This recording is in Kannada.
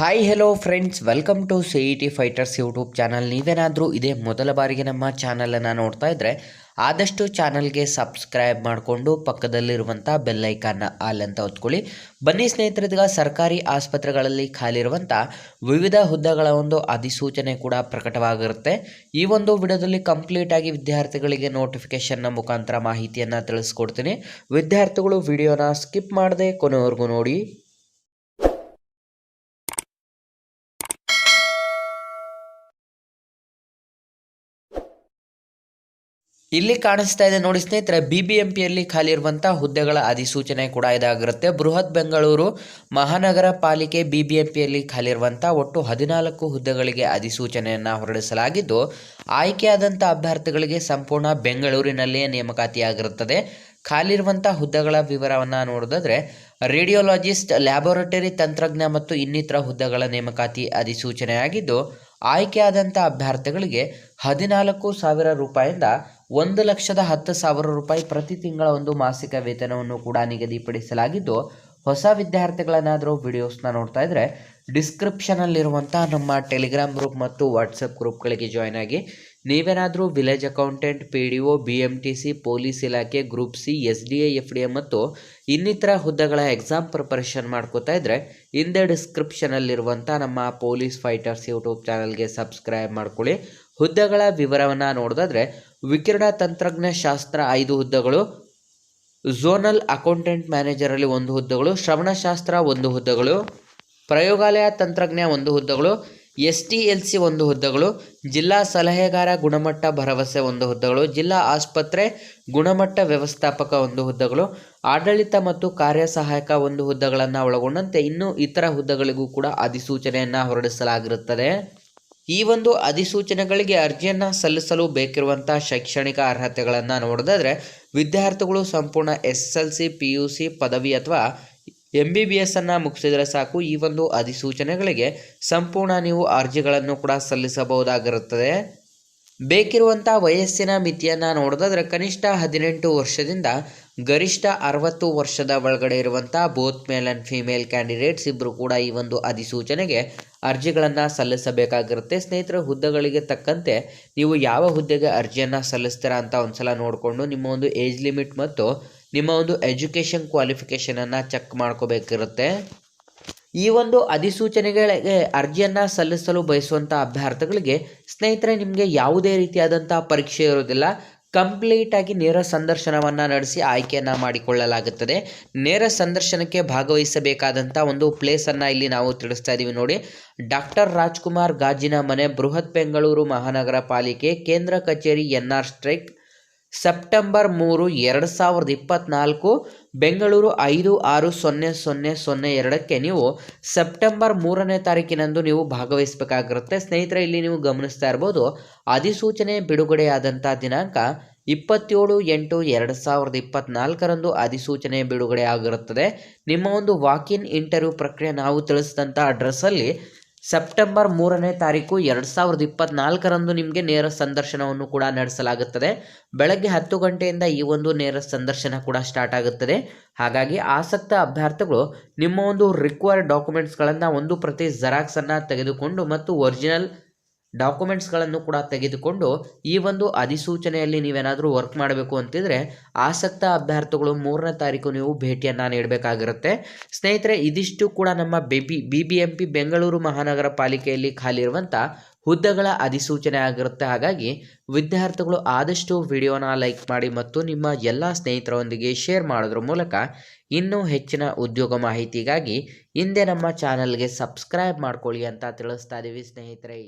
Hi hello friends welcome to C E T fighters YouTube channel ನೀವೇನಾದರೂ ಇದೇ ಮೊದಲ ಬಾರಿಗೆ ನಮ್ಮ ಚಾನಲನ್ನು ನೋಡ್ತಾ ಇದ್ದರೆ ಆದಷ್ಟು ಚಾನಲ್ಗೆ ಸಬ್ಸ್ಕ್ರೈಬ್ ಮಾಡಿಕೊಂಡು ಪಕ್ಕದಲ್ಲಿರುವಂಥ ಬೆಲ್ಲೈಕಾನ್ನ ಆಲ್ ಅಂತ ಹೊತ್ಕೊಳ್ಳಿ. ಬನ್ನಿ ಸ್ನೇಹಿತರಿಗ ಸರ್ಕಾರಿ ಆಸ್ಪತ್ರೆಗಳಲ್ಲಿ ಖಾಲಿರುವಂಥ ವಿವಿಧ ಹುದ್ದೆಗಳ ಒಂದು ಅಧಿಸೂಚನೆ ಕೂಡ ಪ್ರಕಟವಾಗಿರುತ್ತೆ. ಈ ಒಂದು ವಿಡಿಯೋದಲ್ಲಿ ಕಂಪ್ಲೀಟ್ ಆಗಿ ವಿದ್ಯಾರ್ಥಿಗಳಿಗೆ ನೋಟಿಫಿಕೇಶನ್ನ ಮುಖಾಂತರ ಮಾಹಿತಿಯನ್ನು ತಿಳಿಸ್ಕೊಡ್ತೀನಿ. ವಿದ್ಯಾರ್ಥಿಗಳು ವಿಡಿಯೋನ ಸ್ಕಿಪ್ ಮಾಡದೆ ಕೊನೆವರೆಗೂ ನೋಡಿ. ಇಲ್ಲಿ ಕಾಣಿಸ್ತಾ ಇದೆ ನೋಡಿ ಸ್ನೇಹಿತರೆ ಬಿ ಬಿ ಎಂ ಪಿಯಲ್ಲಿ ಖಾಲಿ ಇರುವಂಥ ಹುದ್ದೆಗಳ ಅಧಿಸೂಚನೆ ಕೂಡ ಇದಾಗಿರುತ್ತೆ. ಬೃಹತ್ ಬೆಂಗಳೂರು ಮಹಾನಗರ ಪಾಲಿಕೆ ಬಿ ಬಿ ಎಂ ಪಿಯಲ್ಲಿ ಖಾಲಿ ಇರುವಂಥ ಒಟ್ಟು ಹದಿನಾಲ್ಕು ಹುದ್ದೆಗಳಿಗೆ ಅಧಿಸೂಚನೆಯನ್ನು ಹೊರಡಿಸಲಾಗಿದ್ದು ಆಯ್ಕೆಯಾದಂಥ ಅಭ್ಯರ್ಥಿಗಳಿಗೆ ಸಂಪೂರ್ಣ ಬೆಂಗಳೂರಿನಲ್ಲಿಯೇ ನೇಮಕಾತಿಯಾಗಿರುತ್ತದೆ. ಖಾಲಿರುವಂಥ ಹುದ್ದೆಗಳ ವಿವರವನ್ನು ನೋಡೋದಾದ್ರೆ ರೇಡಿಯೋಲಾಜಿಸ್ಟ್, ಲ್ಯಾಬೊರೇಟರಿ ತಂತ್ರಜ್ಞ ಮತ್ತು ಇನ್ನಿತರ ಹುದ್ದೆಗಳ ನೇಮಕಾತಿ ಅಧಿಸೂಚನೆಯಾಗಿದ್ದು ಆಯ್ಕೆಯಾದಂಥ ಅಭ್ಯರ್ಥಿಗಳಿಗೆ ಹದಿನಾಲ್ಕು ಸಾವಿರ ರೂಪಾಯಿಂದ ಒಂದು ಲಕ್ಷದ ಹತ್ತು ಸಾವಿರ ರೂಪಾಯಿ ಪ್ರತಿ ತಿಂಗಳ ಒಂದು ಮಾಸಿಕ ವೇತನವನ್ನು ಕೂಡ ನಿಗದಿಪಡಿಸಲಾಗಿದ್ದು, ಹೊಸ ವಿದ್ಯಾರ್ಥಿಗಳನ್ನಾದರೂ ವಿಡಿಯೋಸ್ನ ನೋಡ್ತಾ ಇದ್ದರೆ ಡಿಸ್ಕ್ರಿಪ್ಷನಲ್ಲಿರುವಂಥ ನಮ್ಮ ಟೆಲಿಗ್ರಾಮ್ ಗ್ರೂಪ್ ಮತ್ತು ವಾಟ್ಸಪ್ ಗ್ರೂಪ್ಗಳಿಗೆ ಜಾಯ್ನ್ ಆಗಿ ನೀವೇನಾದರೂ village accountant P D O B M T C police ಇಲಾಖೆ group C S D A F D A ಮತ್ತು ಇನ್ನಿತರ ಹುದ್ದೆಗಳ ಎಕ್ಸಾಮ್ ಪ್ರಿಪರೇಷನ್ ಮಾಡ್ಕೋತಾ ಇದ್ದರೆ ಹಿಂದೆ ಡಿಸ್ಕ್ರಿಪ್ಷನಲ್ಲಿರುವಂಥ ನಮ್ಮ ಪೊಲೀಸ್ ಫೈಟರ್ಸ್ ಯೂಟ್ಯೂಬ್ ಚಾನಲ್ಗೆ ಸಬ್ಸ್ಕ್ರೈಬ್ ಮಾಡ್ಕೊಳ್ಳಿ. ಹುದ್ದೆಗಳ ವಿವರವನ್ನು ನೋಡೋದಾದ್ರೆ ವಿಕಿರಣ ತಂತ್ರಜ್ಞ ಶಾಸ್ತ್ರ ಐದು ಹುದ್ದೆಗಳು, ಝೋನಲ್ ಅಕೌಂಟೆಂಟ್ ಮ್ಯಾನೇಜರಲ್ಲಿ ಒಂದು ಹುದ್ದೆಗಳು, ಶ್ರವಣಶಾಸ್ತ್ರ ಒಂದು ಹುದ್ದೆಗಳು, ಪ್ರಯೋಗಾಲಯ ತಂತ್ರಜ್ಞ ಒಂದು ಹುದ್ದೆಗಳು ಎಸ್ ಟಿ ಎಲ್ ಸಿ ಒಂದು ಹುದ್ದೆಗಳು, ಜಿಲ್ಲಾ ಸಲಹೆಗಾರ ಗುಣಮಟ್ಟ ಭರವಸೆ ಒಂದು ಹುದ್ದೆಗಳು, ಜಿಲ್ಲಾ ಆಸ್ಪತ್ರೆ ಗುಣಮಟ್ಟ ವ್ಯವಸ್ಥಾಪಕ ಒಂದು ಹುದ್ದೆಗಳು, ಆಡಳಿತ ಮತ್ತು ಕಾರ್ಯ ಸಹಾಯಕ ಒಂದು ಹುದ್ದೆಗಳನ್ನು ಒಳಗೊಂಡಂತೆ ಇನ್ನೂ ಇತರ ಹುದ್ದೆಗಳಿಗೂ ಕೂಡ ಅಧಿಸೂಚನೆಯನ್ನು ಹೊರಡಿಸಲಾಗಿರುತ್ತದೆ. ಈ ಒಂದು ಅಧಿಸೂಚನೆಗಳಿಗೆ ಅರ್ಜಿಯನ್ನು ಸಲ್ಲಿಸಲು ಬೇಕಿರುವಂಥ ಶೈಕ್ಷಣಿಕ ಅರ್ಹತೆಗಳನ್ನು ನೋಡೋದಾದರೆ, ವಿದ್ಯಾರ್ಥಿಗಳು ಸಂಪೂರ್ಣ S L C, P U C ಪದವಿ ಅಥವಾ ಎಂ ಬಿ ಬಿ ಎಸ್ ಅನ್ನು ಮುಗಿಸಿದರೆ ಸಾಕು. ಈ ಒಂದು ಅಧಿಸೂಚನೆಗಳಿಗೆ ಸಂಪೂರ್ಣ ನೀವು ಅರ್ಜಿಗಳನ್ನು ಕೂಡ ಸಲ್ಲಿಸಬಹುದಾಗಿರುತ್ತದೆ. ಬೇಕಿರುವಂಥ ವಯಸ್ಸಿನ ಮಿತಿಯನ್ನು ನೋಡೋದಾದ್ರೆ, ಕನಿಷ್ಠ ಹದಿನೆಂಟು ವರ್ಷದಿಂದ ಗರಿಷ್ಠ ಅರವತ್ತು ವರ್ಷದ ಒಳಗಡೆ ಇರುವಂಥ both male and female candidates ಇಬ್ಬರು ಕೂಡ ಈ ಒಂದು ಅಧಿಸೂಚನೆಗೆ ಅರ್ಜಿಗಳನ್ನು ಸಲ್ಲಿಸಬೇಕಾಗಿರುತ್ತೆ. ಸ್ನೇಹಿತರ, ಹುದ್ದೆಗಳಿಗೆ ತಕ್ಕಂತೆ ನೀವು ಯಾವ ಹುದ್ದೆಗೆ ಅರ್ಜಿಯನ್ನು ಸಲ್ಲಿಸ್ತೀರಾ ಅಂತ ಒಂದ್ಸಲ ನೋಡಿಕೊಂಡು ನಿಮ್ಮ ಒಂದು ಏಜ್ ಲಿಮಿಟ್ ಮತ್ತು ನಿಮ್ಮ ಒಂದು ಎಜುಕೇಷನ್ ಕ್ವಾಲಿಫಿಕೇಷನನ್ನು ಚೆಕ್ ಮಾಡ್ಕೋಬೇಕಿರುತ್ತೆ. ಈ ಒಂದು ಅಧಿಸೂಚನೆಗಳಿಗೆ ಅರ್ಜಿಯನ್ನು ಸಲ್ಲಿಸಲು ಬಯಸುವಂಥ ಅಭ್ಯರ್ಥಿಗಳಿಗೆ ಸ್ನೇಹಿತರೆ, ನಿಮಗೆ ಯಾವುದೇ ರೀತಿಯಾದಂಥ ಪರೀಕ್ಷೆ ಇರೋದಿಲ್ಲ ಕಂಪ್ಲೀಟ್ ಆಗಿ ನೇರ ಸಂದರ್ಶನವನ್ನು ನಡೆಸಿ ಆಯ್ಕೆಯನ್ನು ಮಾಡಿಕೊಳ್ಳಲಾಗುತ್ತದೆ. ನೇರ ಸಂದರ್ಶನಕ್ಕೆ ಭಾಗವಹಿಸಬೇಕಾದಂಥ ಒಂದು ಪ್ಲೇಸನ್ನು ಇಲ್ಲಿ ನಾವು ತಿಳಿಸ್ತಾ ಇದ್ದೀವಿ ನೋಡಿ. ಡಾಕ್ಟರ್ ರಾಜ್ಕುಮಾರ್ ಗಾಜಿನ ಮನೆ ಬೃಹತ್ ಬೆಂಗಳೂರು ಮಹಾನಗರ ಪಾಲಿಕೆ ಕೇಂದ್ರ ಕಚೇರಿ ಎನ್ ಆರ್ ಸ್ಟ್ರೈಕ್ ಸೆಪ್ಟೆಂಬರ್ ಮೂರು, ಎರಡು ಸಾವಿರದ ಇಪ್ಪತ್ತ್ನಾಲ್ಕು ಬೆಂಗಳೂರು ಐದು, ಆರು, ಸೊನ್ನೆ ಸೊನ್ನೆ ಸೊನ್ನೆ, ಎರಡಕ್ಕೆ ನೀವು ಸೆಪ್ಟೆಂಬರ್ ಮೂರನೇ ತಾರೀಕಿನಂದು ನೀವು ಭಾಗವಹಿಸಬೇಕಾಗಿರುತ್ತೆ. ಸ್ನೇಹಿತರೆ, ಇಲ್ಲಿ ನೀವು ಗಮನಿಸ್ತಾ ಇರ್ಬೋದು, ಅಧಿಸೂಚನೆ ಬಿಡುಗಡೆಯಾದಂಥ ದಿನಾಂಕ ಇಪ್ಪತ್ತೇಳು ಎಂಟು, ಎರಡು ಸಾವಿರದ ಇಪ್ಪತ್ತ್ನಾಲ್ಕರಂದು ಅಧಿಸೂಚನೆ ಬಿಡುಗಡೆ ಆಗಿರುತ್ತದೆ. ನಿಮ್ಮ ಒಂದು ವಾಕಿನ್ ಇಂಟರ್ವ್ಯೂ ಪ್ರಕ್ರಿಯೆ ನಾವು ತಿಳಿಸಿದಂಥ ಅಡ್ರೆಸ್ಸಲ್ಲಿ ಸೆಪ್ಟೆಂಬರ್ ಮೂರನೇ ತಾರೀಕು ಎರಡು ಸಾವಿರದ ಇಪ್ಪತ್ನಾಲ್ಕರಂದು ನಿಮಗೆ ನೇರ ಸಂದರ್ಶನವನ್ನು ಕೂಡ ನಡೆಸಲಾಗುತ್ತದೆ. ಬೆಳಗ್ಗೆ ಹತ್ತು ಗಂಟೆಯಿಂದ ಈ ಒಂದು ನೇರ ಸಂದರ್ಶನ ಕೂಡ ಸ್ಟಾರ್ಟ್ ಆಗುತ್ತದೆ. ಹಾಗಾಗಿ ಆಸಕ್ತ ಅಭ್ಯರ್ಥಿಗಳು ನಿಮ್ಮ ಒಂದು ರಿಕ್ವೈರ್ಡ್ ಡಾಕ್ಯುಮೆಂಟ್ಸ್ಗಳನ್ನು ಒಂದು ಪ್ರತಿ ಜೆರಾಕ್ಸನ್ನು ತೆಗೆದುಕೊಂಡು ಮತ್ತು ಒರಿಜಿನಲ್ ಡಾಕ್ಯುಮೆಂಟ್ಸ್ಗಳನ್ನು ಕೂಡ ತೆಗೆದುಕೊಂಡು ಈ ಒಂದು ಅಧಿಸೂಚನೆಯಲ್ಲಿ ನೀವೇನಾದರೂ ವರ್ಕ್ ಮಾಡಬೇಕು ಅಂತಿದ್ರೆ ಆಸಕ್ತ ಅಭ್ಯರ್ಥಿಗಳು ಮೂರನೇ ತಾರೀಕು ನೀವು ಭೇಟಿಯನ್ನು ನೀಡಬೇಕಾಗಿರುತ್ತೆ. ಸ್ನೇಹಿತರೆ, ಇದಿಷ್ಟು ಕೂಡ ನಮ್ಮ B B M P Bengaluru ಮಹಾನಗರ ಪಾಲಿಕೆಯಲ್ಲಿ ಖಾಲಿ ಇರುವಂಥ ಹುದ್ದೆಗಳ ಅಧಿಸೂಚನೆ ಆಗಿರುತ್ತೆ. ಹಾಗಾಗಿ ವಿದ್ಯಾರ್ಥಿಗಳು ಆದಷ್ಟು ವಿಡಿಯೋನ ಲೈಕ್ ಮಾಡಿ ಮತ್ತು ನಿಮ್ಮ ಎಲ್ಲ ಸ್ನೇಹಿತರೊಂದಿಗೆ ಶೇರ್ ಮಾಡೋದ್ರ ಮೂಲಕ ಇನ್ನೂ ಹೆಚ್ಚಿನ ಉದ್ಯೋಗ ಮಾಹಿತಿಗಾಗಿ ಹಿಂದೆ ನಮ್ಮ ಚಾನಲ್ಗೆ ಸಬ್ಸ್ಕ್ರೈಬ್ ಮಾಡ್ಕೊಳ್ಳಿ ಅಂತ ತಿಳಿಸ್ತಾ ಇದ್ದೀವಿ ಸ್ನೇಹಿತರೆ.